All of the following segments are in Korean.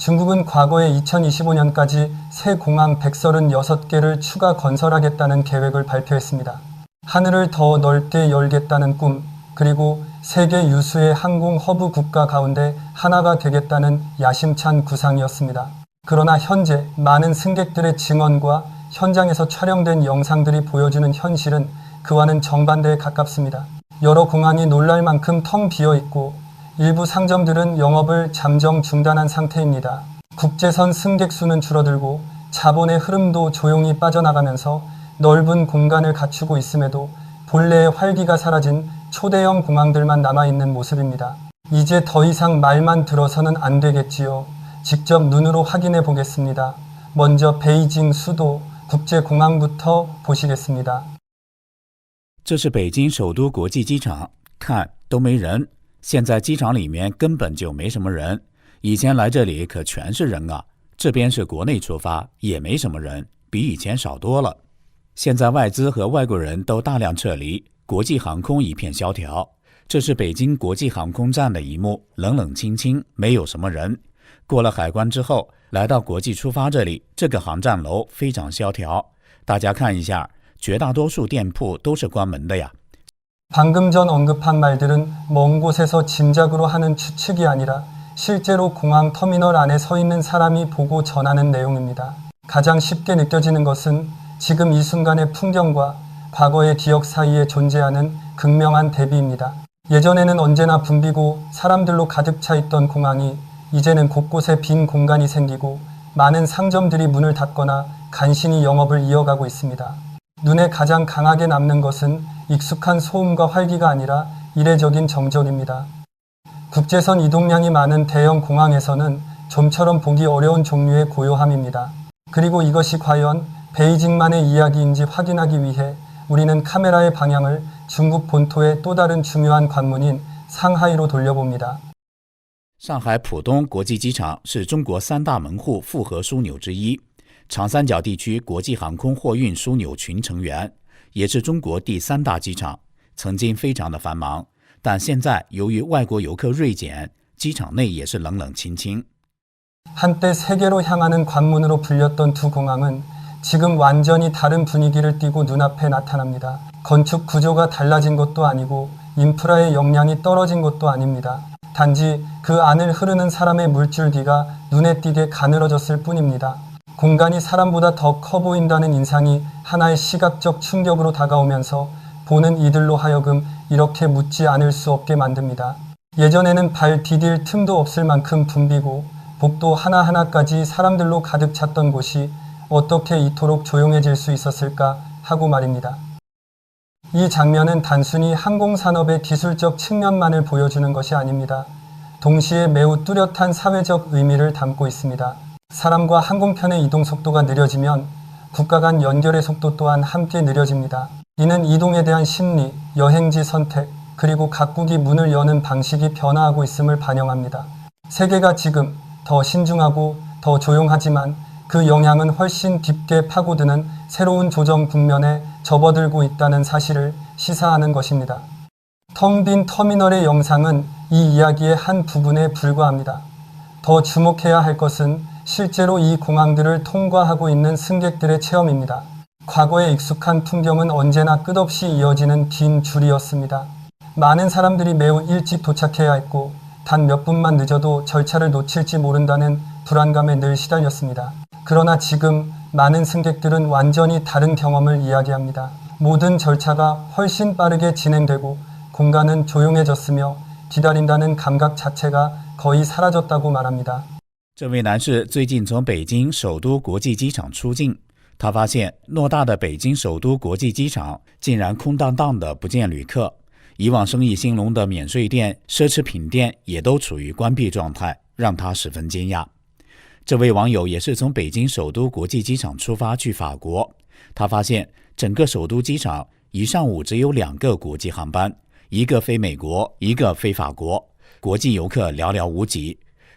중국은 과거에 2025년까지 새 공항 136개를 추가 건설하겠다는 계획을 발표했습니다. 하늘을 더 넓게 열겠다는 꿈, 그리고 세계 유수의 항공 허브 국가 가운데 하나가 되겠다는 야심찬 구상이었습니다. 그러나 현재 많은 승객들의 증언과 현장에서 촬영된 영상들이 보여주는 현실은 그와는 정반대에 가깝습니다. 여러 공항이 놀랄 만큼 텅 비어 있고 일부 상점들은 영업을 잠정 중단한 상태입니다. 국제선 승객 수는 줄어들고 자본의 흐름도 조용히 빠져나가면서 넓은 공간을 갖추고 있음에도 본래의 활기가 사라진 초대형 공항들만 남아있는 모습입니다. 이제 더 이상 말만 들어서는 안 되겠지요. 직접 눈으로 확인해 보겠습니다. 먼저 베이징 수도 국제공항부터 보시겠습니다. 这是北京首都国际机场，看都没人。 现在机场里面根本就没什么人，以前来这里可全是人啊。这边是国内出发，也没什么人，比以前少多了。现在外资和外国人都大量撤离，国际航空一片萧条。这是北京国际航空站的一幕，冷冷清清，没有什么人。过了海关之后，来到国际出发这里，这个航站楼非常萧条。大家看一下，绝大多数店铺都是关门的呀。 방금 전 언급한 말들은 먼 곳에서 짐작으로 하는 추측이 아니라 실제로 공항 터미널 안에 서 있는 사람이 보고 전하는 내용입니다. 가장 쉽게 느껴지는 것은 지금 이 순간의 풍경과 과거의 기억 사이에 존재하는 극명한 대비입니다. 예전에는 언제나 붐비고 사람들로 가득 차 있던 공항이 이제는 곳곳에 빈 공간이 생기고 많은 상점들이 문을 닫거나 간신히 영업을 이어가고 있습니다. 눈에 가장 강하게 남는 것은 익숙한 소음과 활기가 아니라 이례적인 정적입니다. 국제선 이동량이 많은 대형 공항에서는 좀처럼 보기 어려운 종류의 고요함입니다. 그리고 이것이 과연 베이징만의 이야기인지 확인하기 위해 우리는 카메라의 방향을 중국 본토의 또 다른 중요한 관문인 상하이로 돌려봅니다. 上海浦东国际机场是中国三大门户复合枢纽之一，长三角地区国际航空货运枢纽群成员， 也是中国第三大机场。曾经非常的繁忙，但现在由于外国游客锐减，机场内也是冷冷清清。 한때 세계로 향하는 관문으로 불렸던 두 공항은 지금 완전히 다른 분위기를 띠고 눈앞에 나타납니다. 건축 구조가 달라진 것도 아니고 인프라의 역량이 떨어진 것도 아닙니다. 단지 그 안을 흐르는 사람의 물줄기가 눈에 띄게 가늘어졌을 뿐입니다. 공간이 사람보다 더 커 보인다는 인상이 하나의 시각적 충격으로 다가오면서 보는 이들로 하여금 이렇게 묻지 않을 수 없게 만듭니다. 예전에는 발 디딜 틈도 없을 만큼 붐비고 복도 하나하나까지 사람들로 가득 찼던 곳이 어떻게 이토록 조용해질 수 있었을까 하고 말입니다. 이 장면은 단순히 항공산업의 기술적 측면만을 보여주는 것이 아닙니다. 동시에 매우 뚜렷한 사회적 의미를 담고 있습니다. 사람과 항공편의 이동 속도가 느려지면 국가 간 연결의 속도 또한 함께 느려집니다. 이는 이동에 대한 심리, 여행지 선택, 그리고 각국이 문을 여는 방식이 변화하고 있음을 반영합니다. 세계가 지금 더 신중하고 더 조용하지만 그 영향은 훨씬 깊게 파고드는 새로운 조정 국면에 접어들고 있다는 사실을 시사하는 것입니다. 텅 빈 터미널의 영상은 이 이야기의 한 부분에 불과합니다. 더 주목해야 할 것은 실제로 이 공항들을 통과하고 있는 승객들의 체험입니다. 과거의 익숙한 풍경은 언제나 끝없이 이어지는 긴 줄이었습니다. 많은 사람들이 매우 일찍 도착해야 했고 단 몇 분만 늦어도 절차를 놓칠지 모른다는 불안감에 늘 시달렸습니다. 그러나 지금 많은 승객들은 완전히 다른 경험을 이야기합니다. 모든 절차가 훨씬 빠르게 진행되고 공간은 조용해졌으며 기다린다는 감각 자체가 거의 사라졌다고 말합니다. 这位男士最近从北京首都国际机场出境，他发现偌大的北京首都国际机场竟然空荡荡的，不见旅客。以往生意兴隆的免税店、奢侈品店也都处于关闭状态，让他十分惊讶。这位网友也是从北京首都国际机场出发去法国，他发现整个首都机场一上午只有两个国际航班，一个飞美国，一个飞法国，国际游客寥寥无几。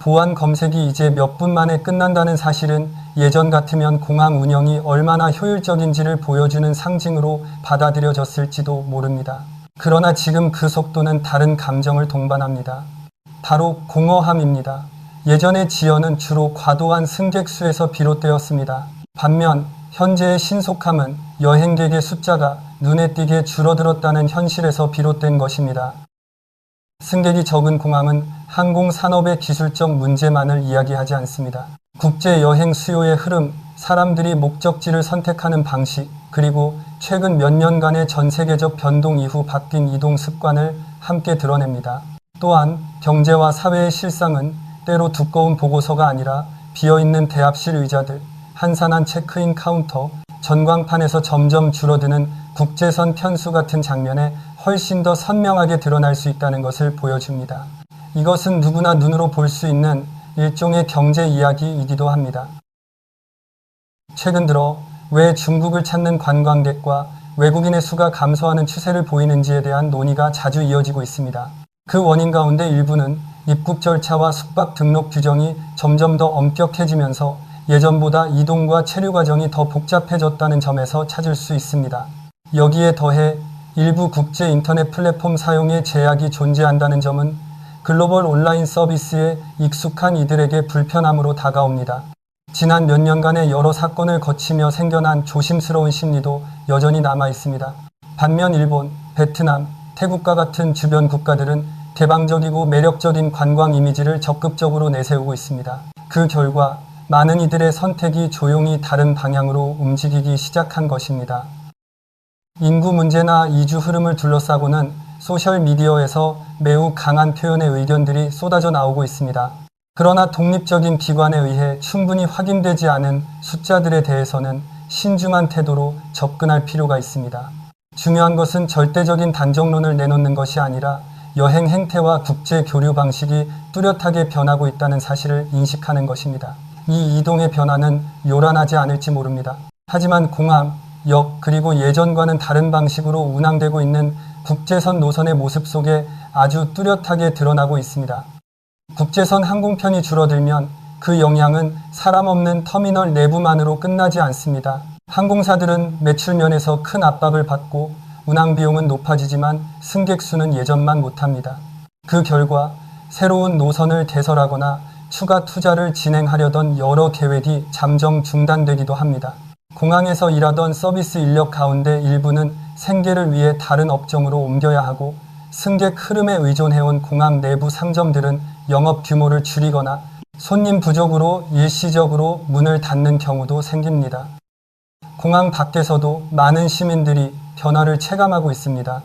보안 검색이 이제 몇 분 만에 끝난다는 사실은 예전 같으면 공항 운영이 얼마나 효율적인지를 보여주는 상징으로 받아들여졌을지도 모릅니다. 그러나 지금 그 속도는 다른 감정을 동반합니다. 바로 공허함입니다. 예전의 지연은 주로 과도한 승객 수에서 비롯되었습니다. 반면 현재의 신속함은 여행객의 숫자가 눈에 띄게 줄어들었다는 현실에서 비롯된 것입니다. 승객이 적은 공항은 항공 산업의 기술적 문제만을 이야기하지 않습니다. 국제 여행 수요의 흐름, 사람들이 목적지를 선택하는 방식, 그리고 최근 몇 년간의 전 세계적 변동 이후 바뀐 이동 습관을 함께 드러냅니다. 또한 경제와 사회의 실상은 때로 두꺼운 보고서가 아니라 비어있는 대합실 의자들, 한산한 체크인 카운터, 전광판에서 점점 줄어드는 국제선 편수 같은 장면에 훨씬 더 선명하게 드러날 수 있다는 것을 보여줍니다. 이것은 누구나 눈으로 볼 수 있는 일종의 경제 이야기이기도 합니다. 최근 들어 왜 중국을 찾는 관광객과 외국인의 수가 감소하는 추세를 보이는지에 대한 논의가 자주 이어지고 있습니다. 그 원인 가운데 일부는 입국 절차와 숙박 등록 규정이 점점 더 엄격해지면서 예전보다 이동과 체류 과정이 더 복잡해졌다는 점에서 찾을 수 있습니다. 여기에 더해 일부 국제 인터넷 플랫폼 사용에 제약이 존재한다는 점은 글로벌 온라인 서비스에 익숙한 이들에게 불편함으로 다가옵니다. 지난 몇 년간의 여러 사건을 거치며 생겨난 조심스러운 심리도 여전히 남아 있습니다. 반면 일본, 베트남, 태국과 같은 주변 국가들은 개방적이고 매력적인 관광 이미지를 적극적으로 내세우고 있습니다. 그 결과 많은 이들의 선택이 조용히 다른 방향으로 움직이기 시작한 것입니다. 인구 문제나 이주 흐름을 둘러싸고는 소셜미디어에서 매우 강한 표현의 의견들이 쏟아져 나오고 있습니다. 그러나 독립적인 기관에 의해 충분히 확인되지 않은 숫자들에 대해서는 신중한 태도로 접근할 필요가 있습니다. 중요한 것은 절대적인 단정론을 내놓는 것이 아니라 여행 행태와 국제 교류 방식이 뚜렷하게 변하고 있다는 사실을 인식하는 것입니다. 이 이동의 변화는 요란하지 않을지 모릅니다. 하지만 공항, 역, 그리고 예전과는 다른 방식으로 운항되고 있는 국제선 노선의 모습 속에 아주 뚜렷하게 드러나고 있습니다. 국제선 항공편이 줄어들면 그 영향은 사람 없는 터미널 내부만으로 끝나지 않습니다. 항공사들은 매출 면에서 큰 압박을 받고 운항 비용은 높아지지만 승객 수는 예전만 못합니다. 그 결과 새로운 노선을 개설하거나 추가 투자를 진행하려던 여러 계획이 잠정 중단되기도 합니다. 공항에서 일하던 서비스 인력 가운데 일부는 생계를 위해 다른 업종으로 옮겨야 하고 승객 흐름에 의존해온 공항 내부 상점들은 영업 규모를 줄이거나 손님 부족으로 일시적으로 문을 닫는 경우도 생깁니다. 공항 밖에서도 많은 시민들이 변화를 체감하고 있습니다.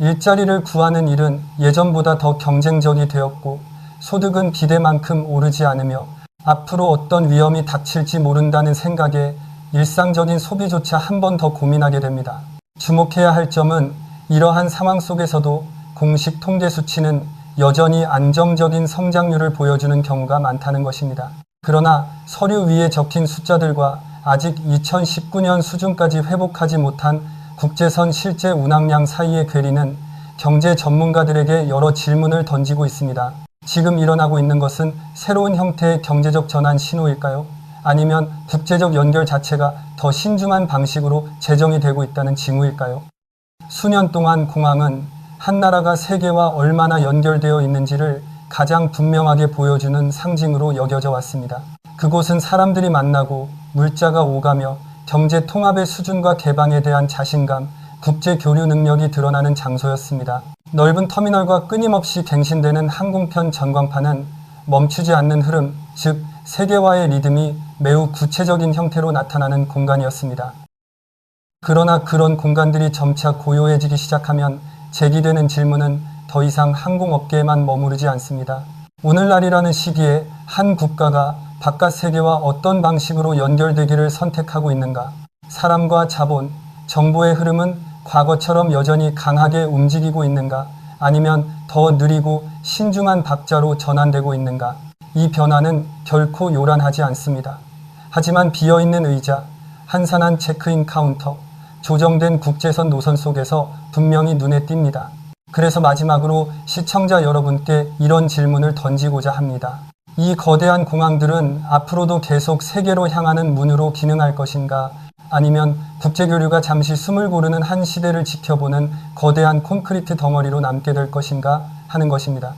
일자리를 구하는 일은 예전보다 더 경쟁적이 되었고 소득은 기대만큼 오르지 않으며 앞으로 어떤 위험이 닥칠지 모른다는 생각에 일상적인 소비조차 한 번 더 고민하게 됩니다. 주목해야 할 점은 이러한 상황 속에서도 공식 통계 수치는 여전히 안정적인 성장률을 보여주는 경우가 많다는 것입니다. 그러나 서류 위에 적힌 숫자들과 아직 2019년 수준까지 회복하지 못한 국제선 실제 운항량 사이의 괴리는 경제 전문가들에게 여러 질문을 던지고 있습니다. 지금 일어나고 있는 것은 새로운 형태의 경제적 전환 신호일까요? 아니면 국제적 연결 자체가 더 신중한 방식으로 재정이 되고 있다는 징후일까요? 수년 동안 공항은 한 나라가 세계와 얼마나 연결되어 있는지를 가장 분명하게 보여주는 상징으로 여겨져 왔습니다. 그곳은 사람들이 만나고 물자가 오가며 경제 통합의 수준과 개방에 대한 자신감, 국제 교류 능력이 드러나는 장소였습니다. 넓은 터미널과 끊임없이 갱신되는 항공편 전광판은 멈추지 않는 흐름, 즉 세계화의 리듬이 매우 구체적인 형태로 나타나는 공간이었습니다. 그러나 그런 공간들이 점차 고요해지기 시작하면 제기되는 질문은 더 이상 항공업계에만 머무르지 않습니다. 오늘날이라는 시기에 한 국가가 바깥 세계와 어떤 방식으로 연결되기를 선택하고 있는가? 사람과 자본, 정보의 흐름은 과거처럼 여전히 강하게 움직이고 있는가? 아니면 더 느리고 신중한 박자로 전환되고 있는가? 이 변화는 결코 요란하지 않습니다. 하지만 비어있는 의자, 한산한 체크인 카운터, 조정된 국제선 노선 속에서 분명히 눈에 띕니다. 그래서 마지막으로 시청자 여러분께 이런 질문을 던지고자 합니다. 이 거대한 공항들은 앞으로도 계속 세계로 향하는 문으로 기능할 것인가? 아니면 국제교류가 잠시 숨을 고르는 한 시대를 지켜보는 거대한 콘크리트 덩어리로 남게 될 것인가 하는 것입니다.